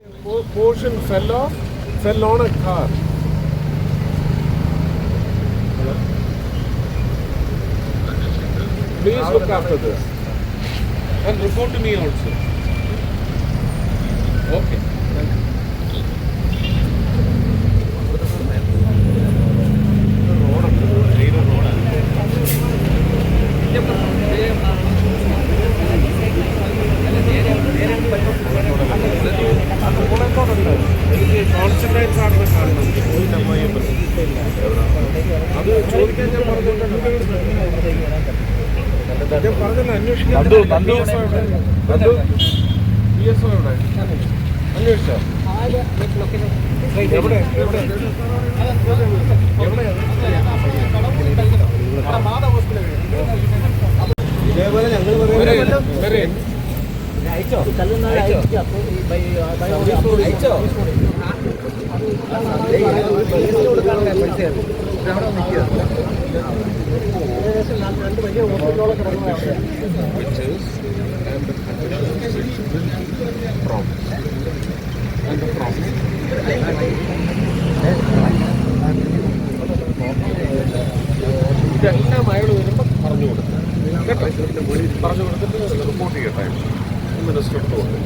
Po- Portion fell off, fell on a car. Please look after this. And report to me also. Okay. എനിക്ക് അത് ചോദിക്കാൻ ഞാൻ പറഞ്ഞിട്ടുണ്ട് ഞാൻ പറഞ്ഞല്ലോ അന്വേഷിക്കാൻ പി എസ് ഒ എവിടെ അന്വേഷിച്ചോ എവിടെ എവിടെ ഇതേപോലെ ഞങ്ങൾ വരെ വരെ അയച്ചോ അയച്ചോ പൈസയായിരുന്നു. അവിടെ നിൽക്കുകയായിരുന്നു. ഏകദേശം രണ്ട് വലിയ ഹോസ്പിറ്റലോളം കിടക്കുന്നതാണ് ഇതെല്ലാം അയാൾ വരുമ്പോൾ പറഞ്ഞു കൊടുക്കും കേട്ടോ? പറഞ്ഞു കൊടുത്തിട്ട് റിപ്പോർട്ട് ചെയ്യട്ടെ മിനിസ്റ്റർ കൊടുക്കും